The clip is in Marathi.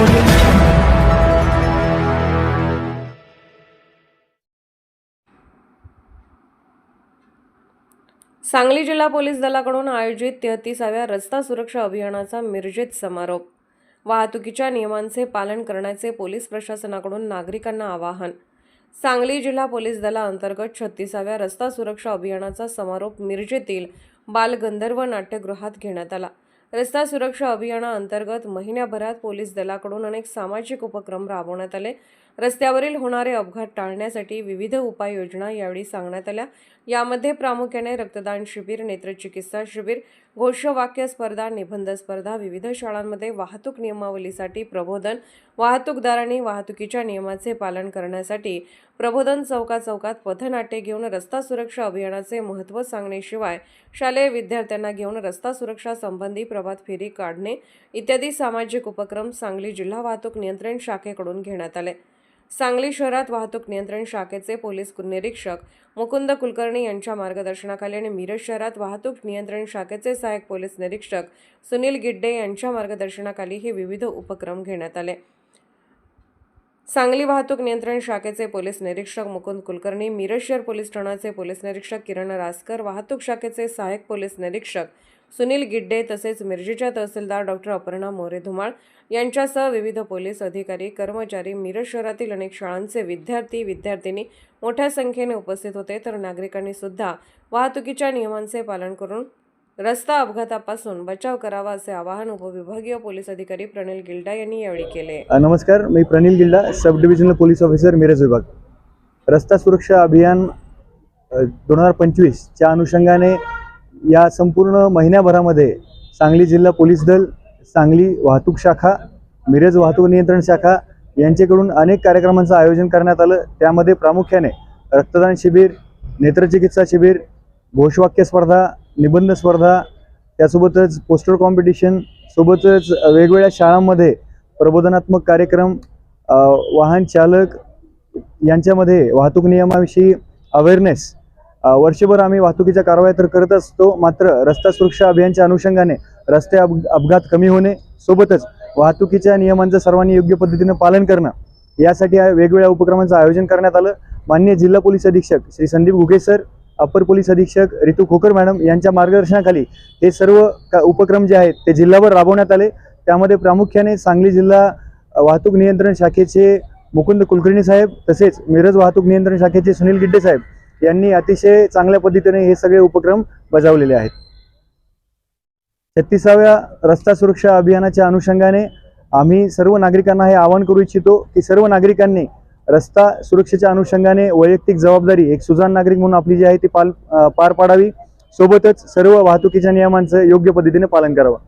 सांगली जिल्हा पोलीस दलाकडून आयोजित तेहतीसाव्या रस्ता सुरक्षा अभियानाचा मिरजेत समारोप. वाहतुकीच्या नियमांचे पालन करण्याचे पोलीस प्रशासनाकडून नागरिकांना आवाहन. सांगली जिल्हा पोलीस दलाअंतर्गत छत्तीसाव्या रस्ता सुरक्षा अभियानाचा समारोप मिरजेतील बालगंधर्व नाट्यगृहात घेण्यात आला. रस्ता सुरक्षा अभियानाअंतर्गत महिन्याभरात पोलीस दलाकडून अनेक सामाजिक उपक्रम राबवण्यात आले. रस्त्यावरील होणारे अपघात टाळण्यासाठी विविध उपाययोजना यावेळी सांगण्यात आल्या. यामध्ये प्रामुख्याने रक्तदान शिबिर नेत्रचिकित्सा शिबिर घोषवाक्य स्पर्धा निबंध स्पर्धा विविध शाळांमध्ये वाहतूक नियमावलीसाठी प्रबोधन वाहतूकदारांनी वाहतुकीच्या नियमाचे पालन करण्यासाठी प्रबोधन चौका चौकात पथनाट्ये घेऊन रस्ता सुरक्षा अभियानाचे महत्त्व सांगण्याशिवाय शालेय विद्यार्थ्यांना घेऊन रस्ता सुरक्षा संबंधी प्रभात फेरी काढणे इत्यादी सामाजिक उपक्रम सांगली जिल्हा वाहतूक नियंत्रण शाखेकडून घेण्यात आले. सांगली शहरात वाहतूक नियंत्रण शाखेचे पोलीस निरीक्षक मुकुंद कुलकर्णी यांच्या मार्गदर्शनाखाली आणि मिरज शहरात वाहतूक नियंत्रण शाखेचे सहाय्यक पोलीस निरीक्षक सुनील गिड्डे यांच्या मार्गदर्शनाखाली हे विविध उपक्रम घेण्यात आले. सांगली वाहतूक नियंत्रण शाखेचे पोलीस निरीक्षक मुकुंद कुलकर्णी मिरज शहर पोलीस ठाण्याचे पोलीस निरीक्षक किरण रासकर वाहतूक शाखेचे सहाय्यक पोलीस निरीक्षक सुनील गिड्डे तसेच मिरजेच्या तहसीलदार डॉक्टर अपर्णा मोरे धुमाळ यांच्यासह विविध पोलीस अधिकारी कर्मचारी मिरज शहरातील अनेक शाळांचे विद्यार्थी विद्यार्थिनी मोठ्या संख्येने उपस्थित होते. तर नागरिकांनी सुद्धा वाहतुकीच्या नियमांचे पालन करून रस्ता अपघातापासून बचाव करावा असे आवाहन उपविभागीय पोलीस अधिकारी प्रणिल गिल्डा यांनी यावेळी केले. नमस्कार. मी Pranil Gilda sub divisional police officer Miraj विभाग. रस्ता सुरक्षा अभियान दोन हजार पंचवीसच्या अनुषंगाने या संपूर्ण महिन्याभरामध्ये सांगली जिल्हा पोलीस दल सांगली वाहतूक शाखा मिरज वाहतूक नियंत्रण शाखा यांच्याकडून अनेक कार्यक्रमांचं आयोजन करण्यात आलं. त्यामध्ये प्रामुख्याने रक्तदान शिबिर नेत्रचिकित्सा शिबिर घोषवाक्य स्पर्धा निबंध स्पर्धा त्यासोबतच पोस्टर कॉम्पिटिशन सोबतच वेगवेगळ्या शाळांमध्ये प्रबोधनात्मक कार्यक्रम वाहन चालक यांच्यामध्ये वाहतूक नियमाविषयी अवेअरनेस वर्षभर आम्ही वाहतुकीच्या कारवाया तर करत असतो मात्र रस्ता सुरक्षा अभियानच्या अनुषंगाने रस्ते अपघात कमी होणे सोबतच वाहतुकीच्या नियमांचं सर्वांनी योग्य पद्धतीनं पालन करणं यासाठी वेगवेगळ्या उपक्रमांचं आयोजन करण्यात आलं. मान्य जिल्हा पोलीस अधीक्षक श्री संदीप घुगे सर अपर पोलीस अधीक्षक रितू खोकर मॅडम यांच्या मार्गदर्शनाखाली हे सर्व का उपक्रम जे आहेत ते जिल्हाभर राबवण्यात आले. त्यामध्ये प्रामुख्याने सांगली जिल्हा वाहतूक नियंत्रण शाखेचे मुकुंद कुलकर्णी साहेब तसेच मिरज वाहतूक नियंत्रण शाखेचे सुनील गिड्डे साहेब यांनी अतिशय चांगल्या पद्धतीने हे सगळे उपक्रम बजावलेले आहेत. छत्तीसाव्या रस्ता सुरक्षा अभियानाच्या अनुषंगाने आम्ही सर्व नागरिकांना हे आवाहन करू इच्छितो की सर्व नागरिकांनी रस्ता सुरक्षेच्या अनुषंगाने वैयक्तिक जबाबदारी एक सुजाण नागरिक म्हणून आपली जी आहे ती पाल पार पाडावी. सोबतच सर्व वाहतुकीच्या नियमांचं योग्य पद्धतीने पालन करावं.